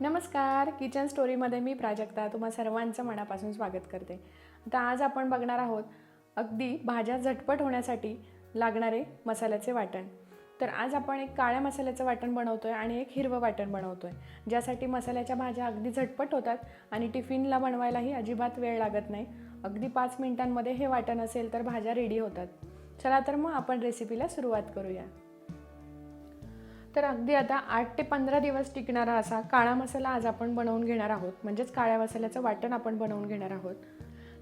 नमस्कार किचन स्टोरीमध्ये मी प्राजक्ता तुम्हा सर्वांचं मनापासून स्वागत करते. आता आज आपण बघणार आहोत अगदी भाज्या झटपट होण्यासाठी लागणारे मसाल्याचे वाटण. तर आज आपण एक काळ्या मसाल्याचं वाटण बनवतो आहे आणि एक हिरवं वाटण बनवतो आहे ज्यासाठी मसाल्याच्या भाज्या अगदी झटपट होतात आणि टिफिनला बनवायलाही अजिबात वेळ लागत नाही. अगदी पाच मिनिटांमध्ये हे वाटण असेल तर भाज्या रेडी होतात. चला तर मग आपण रेसिपीला सुरुवात करूया. तर अगदी आता आठ ते पंधरा दिवस टिकणारा असा काळा मसाला आज आपण बनवून घेणार आहोत. म्हणजेच काळ्या मसाल्याचं वाटण आपण बनवून घेणार आहोत.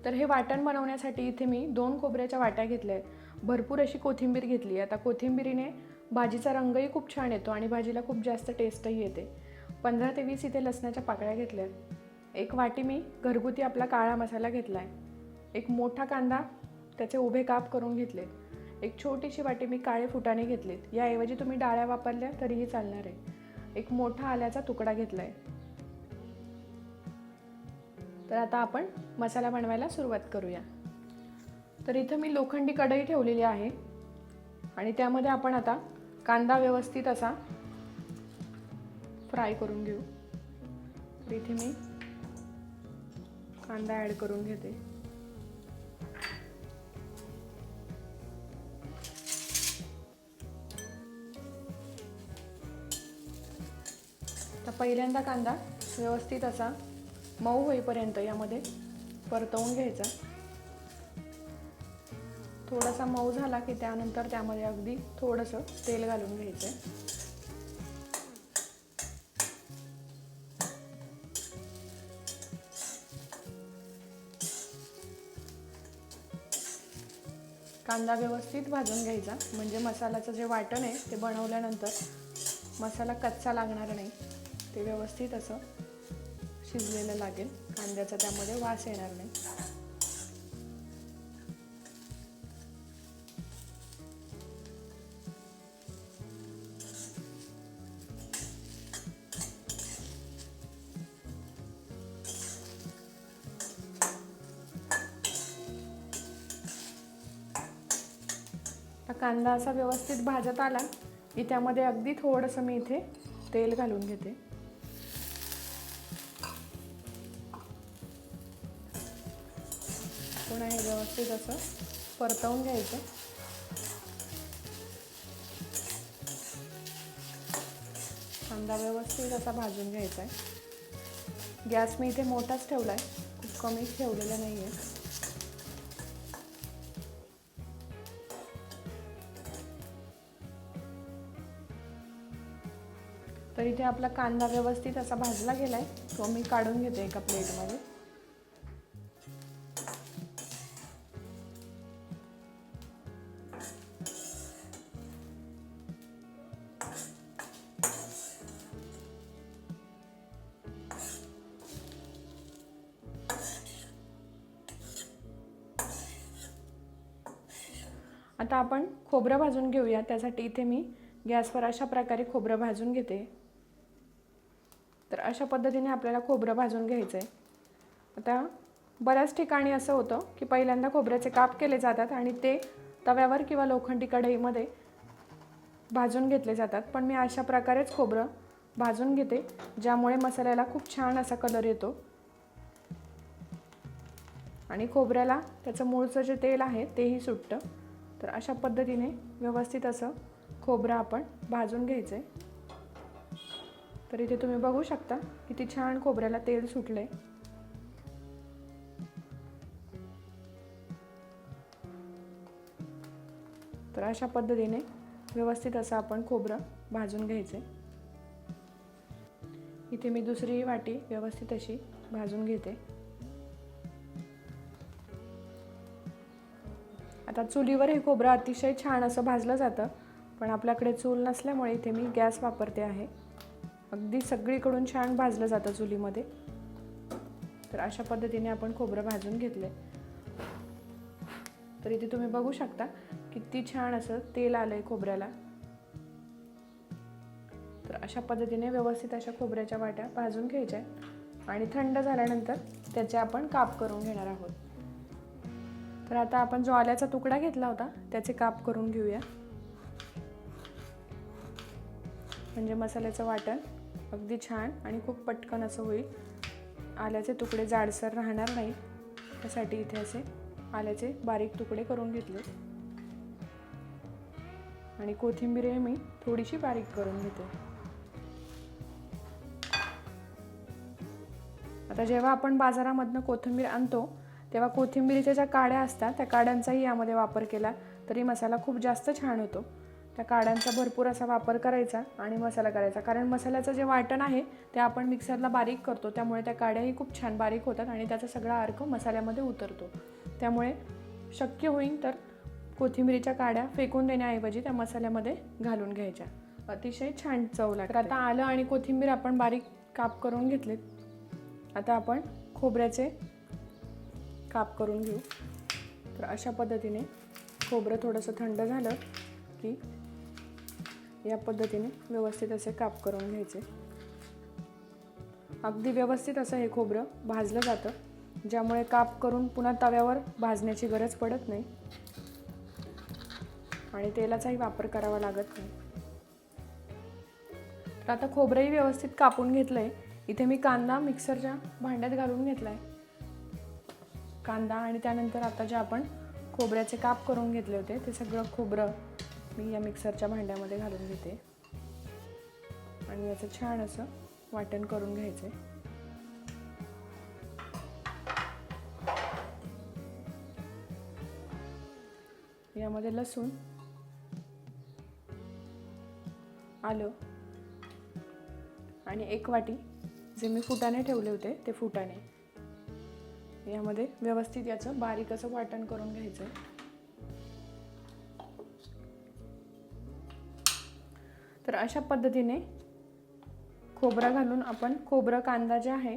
तर हे वाटण बनवण्यासाठी इथे मी दोन खोबऱ्याच्या वाट्या घेतल्या आहेत. भरपूर अशी कोथिंबीर घेतली आता कोथिंबीरीने भाजीचा रंगही खूप छान येतो आणि भाजीला खूप जास्त टेस्टही येते. पंधरा ते वीस इथे लसणाच्या पाकळ्या घेतल्या आहेत. एक वाटी मी घरगुती आपला काळा मसाला घेतला आहे. एक मोठा कांदा त्याचे उभे काप करून घेतले एक छोटीशी वाटी मी काळे फुटाणे घेतलेत. याऐवजी तुम्ही डाळ्या वापरल्या तरीही चालणार आहे. एक मोठा आल्याचा तुकडा घेतला आहे तर आता आपण मसाला बनवायला सुरुवात करूया. तर इथं मी लोखंडी कढई ठेवलेली आहे. आणि त्यामध्ये आपण आता कांदा व्यवस्थित असा फ्राय करून घेऊ. तर इथे मी कांदा ॲड करून घेते. पहिल्यांदा कांदा व्यवस्थित असा मऊ होईपर्यंत यामध्ये परतवून घ्यायचा. थोडासा मऊ झाला की त्यानंतर त्यामध्ये अगदी थोडंसं तेल घालून घ्यायचं कांदा व्यवस्थित भाजून घ्यायचा. म्हणजे मसाल्याचं जे वाटण आहे ते बनवल्यानंतर मसाला कच्चा लागणार नाही. ते व्यवस्थित असं शिजलेलं लागेल. कांद्याचा त्यामध्ये वास येणार नाही. कांदा असा व्यवस्थित भाजत आला की त्यामध्ये अगदी थोडंसं मी इथे तेल घालून घेते. हे व्यवस्थित असं परतवून घ्यायचं. कांदा व्यवस्थित असा भाजून घ्यायचा आहे. गॅस मी इथे मोठाच ठेवला आहे खूप कमी ठेवलेला नाही आहे तर इथे आपला कांदा व्यवस्थित असा भाजला गेला आहे तो मी काढून घेते एका प्लेटमध्ये. आता आपण खोबरं भाजून घेऊया. त्यासाठी इथे मी गॅसवर अशा प्रकारे खोबरं भाजून घेते. तर अशा पद्धतीने आपल्याला खोबरं भाजून घ्यायचं आहे आता बऱ्याच ठिकाणी असं होतं की पहिल्यांदा खोबऱ्याचे काप केले जातात आणि ते तव्यावर किंवा लोखंडी कढईमध्ये भाजून घेतले जातात. पण मी अशा प्रकारेच खोबरं भाजून घेते ज्यामुळे मसाल्याला खूप छान असा कलर येतो. आणि खोबऱ्याला त्याचं मूळचं जे तेल आहे तेही सुटतं. तर अशा पद्धतीने व्यवस्थित असं खोबरं आपण भाजून घ्यायचं आहे तर इथे तुम्ही बघू शकता किती छान खोबऱ्याला तेल सुटलं आहे तर अशा पद्धतीने व्यवस्थित असं आपण खोबरं भाजून घ्यायचं इथे मी दुसरी वाटी व्यवस्थित अशी भाजून घेते. आता चुलीवर हे खोबरं अतिशय छान असं भाजलं जातं पण आपल्याकडे चूल नसल्यामुळे इथे मी गॅस वापरते आहे. अगदी सगळीकडून छान भाजलं जातं चुलीमध्ये. तर अशा पद्धतीने आपण खोबरं भाजून घेतले तर इथे तुम्ही बघू शकता किती छान असं तेल आलंय खोबऱ्याला. तर अशा पद्धतीने व्यवस्थित अशा खोबऱ्याच्या वाट्या भाजून घ्यायच्या आणि थंड झाल्यानंतर त्याचे आपण काप करून घेणार आहोत. तर आता आपण जो आल्याचा तुकडा घेतला होता त्याचे काप करून घेऊया. म्हणजे मसाल्याचं वाटण अगदी छान आणि खूप पटकन असं होईल. आल्याचे तुकडे जाडसर राहणार नाही. त्यासाठी इथे असे आल्याचे बारीक तुकडे करून घेतले. आणि कोथिंबीर हे मी थोडीशी बारीक करून घेते. आता जेव्हा आपण बाजारामधनं कोथिंबीर आणतो तेव्हा कोथिंबीरीच्या ज्या काड्या असतात त्या काड्यांचाही यामध्ये वापर केला. तरी मसाला खूप जास्त छान होतो. त्या काड्यांचा भरपूर असा वापर करायचा आणि मसाला करायचा. कारण मसाल्याचं जे वाटण आहे ते आपण मिक्सरला बारीक करतो. त्यामुळे त्या काड्याही खूप छान बारीक होतात आणि त्याचा सगळा अर्क मसाल्यामध्ये उतरतो. त्यामुळे शक्य होईल तर कोथिंबीरीच्या काड्या फेकून देण्याऐवजी त्या मसाल्यामध्ये घालून घ्यायच्या. अतिशय छान चव लागते. आता आलं आणि कोथिंबीर आपण बारीक काप करून घेतलेत. आता आपण खोबऱ्याचे काप करून घेऊ. तर अशा पद्धतीने खोबरं थोडंसं थंड झालं की या पद्धतीने व्यवस्थित असे काप करून घ्यायचे. अगदी व्यवस्थित असं हे खोबरं भाजलं जातं ज्यामुळे काप करून पुन्हा तव्यावर भाजण्याची गरज पडत नाही. आणि तेलाचाही वापर करावा लागत नाही. तर आता खोबरंही व्यवस्थित कापून घेतलं आहे इथे मी कांदा मिक्सरच्या भांड्यात घालून घेतला आहे कांदा आणि त्यानंतर आता जे आपण खोबऱ्याचे काप करून घेतले होते ते सगळं खोबरं मी या मिक्सरच्या भांड्यामध्ये घालून घेते. आणि याचं छान असं वाटण करून घ्यायचं यामध्ये लसूण आलं आणि एक वाटी जे मी फुटाणे ठेवले होते ते फुटाणे. यामध्ये व्यवस्थित याचं बारीक असं वाटण करून घ्यायचं. तर अशा पद्धतीने खोबरा घालून आपण खोबरं कांदा जे आहे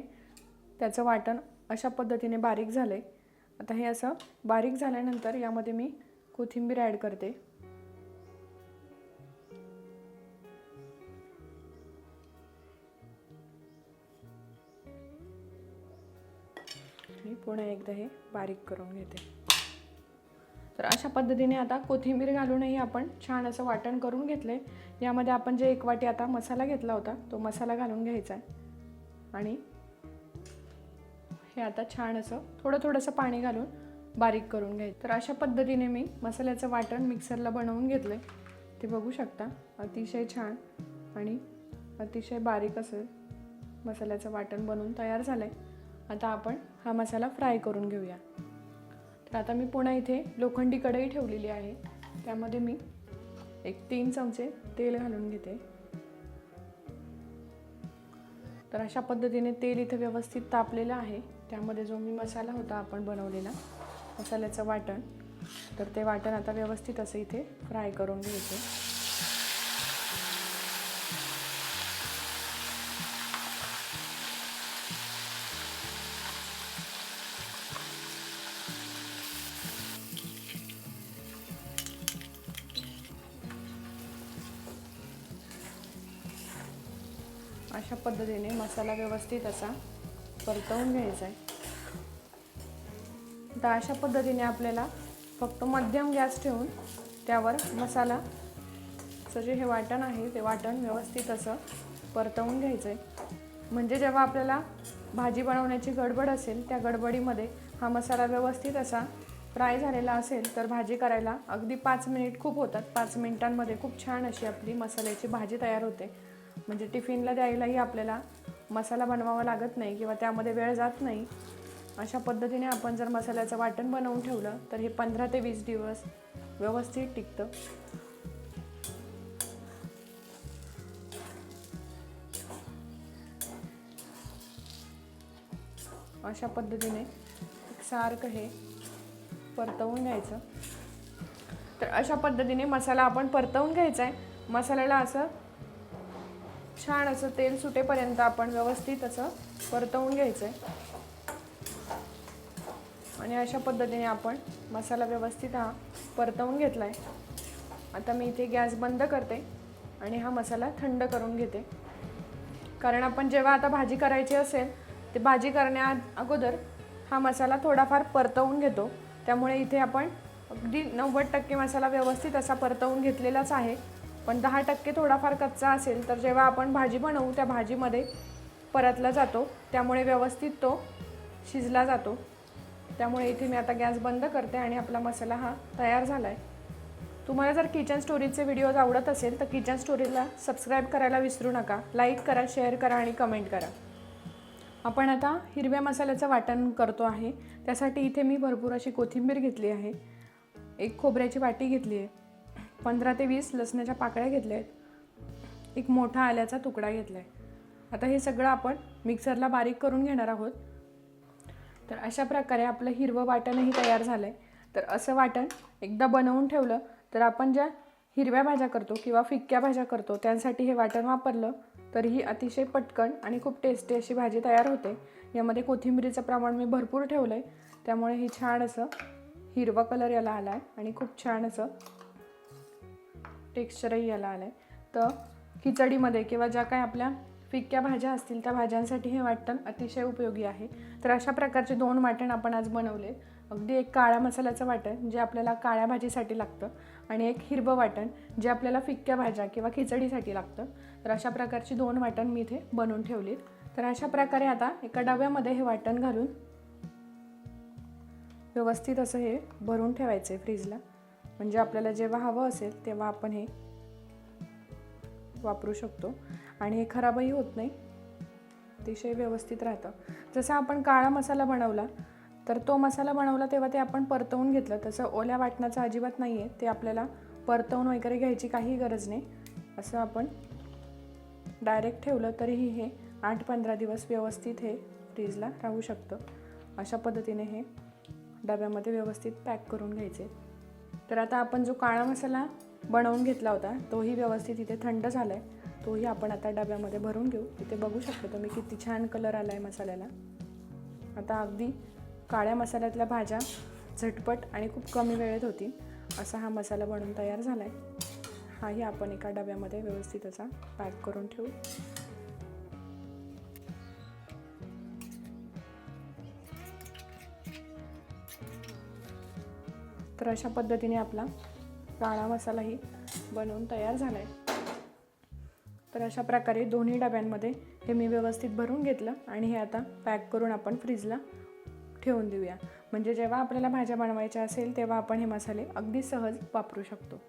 त्याचं वाटण अशा पद्धतीने बारीक झालं आहे आता हे असं बारीक झाल्यानंतर यामध्ये मी कोथिंबीर ॲड करते. मी पुन्हा एकदा हे बारीक करून घेते. तर अशा पद्धतीने आता कोथिंबीर घालूनही आपण छान असं वाटण करून घेतलं आहे यामध्ये आपण जे एक वाटी आता मसाला घेतला होता तो मसाला घालून घ्यायचा आहे. आणि हे आता छान असं थोडं थोडंसं पाणी घालून बारीक करून घ्यायचं. तर अशा पद्धतीने मी मसाल्याचं वाटण मिक्सरला बनवून घेतलं आहे ते बघू शकता अतिशय छान आणि अतिशय बारीक असं मसाल्याचं वाटण बनवून तयार झालं आहे आता आपण हा मसाला फ्राय करून घेऊया. तर आता मी पुन्हा इथे लोखंडी कढई ठेवलेली आहे. त्यामध्ये मी एक तीन चमचे तेल घालून घेते. तर अशा पद्धतीने तेल इथे व्यवस्थित तापलेलं आहे. त्यामध्ये जो मी मसाला होता आपण बनवलेला मसाल्याचं वाटण. तर ते वाटण आता व्यवस्थित असं इथे फ्राय करून घ्यायचं. अशा पद्धतीने मसाला व्यवस्थित असा परतवून घ्यायचा आहे. तर अशा पद्धतीने आपल्याला फक्त मध्यम गॅस ठेवून त्यावर मसाला जे हे वाटण आहे ते वाटण व्यवस्थित असं परतवून घ्यायचं आहे म्हणजे जेव्हा आपल्याला भाजी बनवण्याची गडबड असेल त्या गडबडीमध्ये हा मसाला व्यवस्थित असा फ्राय झालेला असेल तर भाजी करायला अगदी पाच मिनिट खूप होतात. पाच मिनिटांमध्ये खूप छान अशी आपली मसाल्याची भाजी तयार होते. म्हणजे टिफिनला द्यायलाही आपल्याला मसाला बनवावा लागत नाही किंवा त्यामध्ये वेळ जात नाही अशा पद्धतीने आपण जर मसाल्याचं वाटण बनवून ठेवलं तर हे पंधरा ते वीस दिवस व्यवस्थित टिकतं. अशा पद्धतीने सारखं हे परतवून घ्यायचं. तर अशा पद्धतीने मसाला आपण परतवून घ्यायचा आहे. मसाल्याला असं छान असं तेल सुटेपर्यंत आपण व्यवस्थित असं परतवून घ्यायचं आहे आणि अशा पद्धतीने आपण मसाला व्यवस्थित हा परतवून घेतला आहे आता मी इथे गॅस बंद करते आणि हा मसाला थंड करून घेते. कारण आपण जेव्हा आता भाजी करायची असेल ते भाजी करण्या अगोदर हा मसाला थोडाफार परतवून घेतो. त्यामुळे इथे आपण अगदी नव्वद टक्के मसाला व्यवस्थित असा परतवून घेतलेलाच आहे. पण दहा टक्के थोडाफार कच्चा असेल तर जेव्हा आपण भाजी बनवू त्या भाजीमध्ये परतला जातो. त्यामुळे व्यवस्थित तो शिजला जातो. त्यामुळे इथे मी आता गॅस बंद करते आणि आपला मसाला हा तयार झाला आहे तुम्हाला जर किचन स्टोरीजचे व्हिडिओज आवडत असेल तर किचन स्टोरीजला सबस्क्राईब करायला विसरू नका. लाईक करा शेअर करा आणि कमेंट करा. आपण आता हिरव्या मसाल्याचं वाटण करतो आहे. त्यासाठी इथे मी भरपूर अशी कोथिंबीर घेतली आहे. एक खोबऱ्याची वाटी घेतली आहे. पंधरा ते वीस लसणाच्या पाकळ्या घेतल्या आहेत एक मोठा आल्याचा तुकडा घेतला आहे आता हे सगळं आपण मिक्सरला बारीक करून घेणार आहोत. तर अशा प्रकारे आपलं हिरवं वाटणही तयार झालं आहे तर असं वाटण एकदा बनवून ठेवलं तर आपण ज्या हिरव्या भाज्या करतो किंवा फिक्क्या भाज्या करतो त्यांसाठी हे वाटण वापरलं तर ही अतिशय पटकन आणि खूप टेस्टी अशी भाजी तयार होते. यामध्ये कोथिंबीरीचं प्रमाण मी भरपूर ठेवलं आहे त्यामुळे हे छान असं हिरवा कलर याला आला आहे आणि खूप छान असं टेक्स्चरही याला आलं आहे तर खिचडीमध्ये किंवा ज्या काही आपल्या फिक्क्या भाज्या असतील त्या भाज्यांसाठी हे वाटण अतिशय उपयोगी आहे. तर अशा प्रकारचे दोन वाटण आपण आज बनवले. अगदी एक काळ्या मसाल्याचं वाटण जे आपल्याला काळ्या भाजीसाठी लागतं आणि एक हिरवं वाटण जे आपल्याला फिक्क्या भाज्या किंवा खिचडीसाठी लागतं. तर अशा प्रकारची दोन वाटण मी इथे बनवून ठेवलीत. तर अशा प्रकारे आता एका डब्यामध्ये हे वाटण घालून व्यवस्थित असं हे भरून ठेवायचं आहे फ्रीजला. म्हणजे आपल्याला जेव्हा हवं असेल तेव्हा आपण हे वापरू शकतो. आणि हे खराबही होत नाही. अतिशय व्यवस्थित राहतं. जसं आपण काळा मसाला बनवला तर तो मसाला बनवला तेव्हा ते आपण परतवून घेतलं. तसं ओल्या वाटणाचं अजिबात नाही आहे ते आपल्याला परतवून वगैरे घ्यायची काही गरज नाही. असं आपण डायरेक्ट ठेवलं तरीही हे आठ पंधरा दिवस व्यवस्थित हे फ्रीजला राहू शकतं. अशा पद्धतीने हे डब्यामध्ये व्यवस्थित पॅक करून घ्यायचे. तर आता आपण जो काळा मसाला बनवून घेतला होता तोही व्यवस्थित इथे थंड झाला आहे तोही आपण आता डब्यामध्ये भरून घेऊ. इथे बघू शकतो तुम्ही किती छान कलर आला आहे मसाल्याला. आता अगदी काळ्या मसाल्यातल्या भाज्या झटपट आणि खूप कमी वेळेत होतील असा हा मसाला बनवून तयार झाला आहे हाही आपण एका डब्यामध्ये व्यवस्थित असा पॅक करून ठेवू. तर अशा पद्धतीने आपला काळा मसालाही बनवून तयार झाला आहे तर अशा प्रकारे दोन्ही डब्यांमध्ये हे मी व्यवस्थित भरून घेतलं आणि हे आता पॅक करून आपण फ्रीजला ठेवून देऊया. म्हणजे जेव्हा आपल्याला भाज्या बनवायच्या असेल तेव्हा आपण हे मसाले अगदी सहज वापरू शकतो.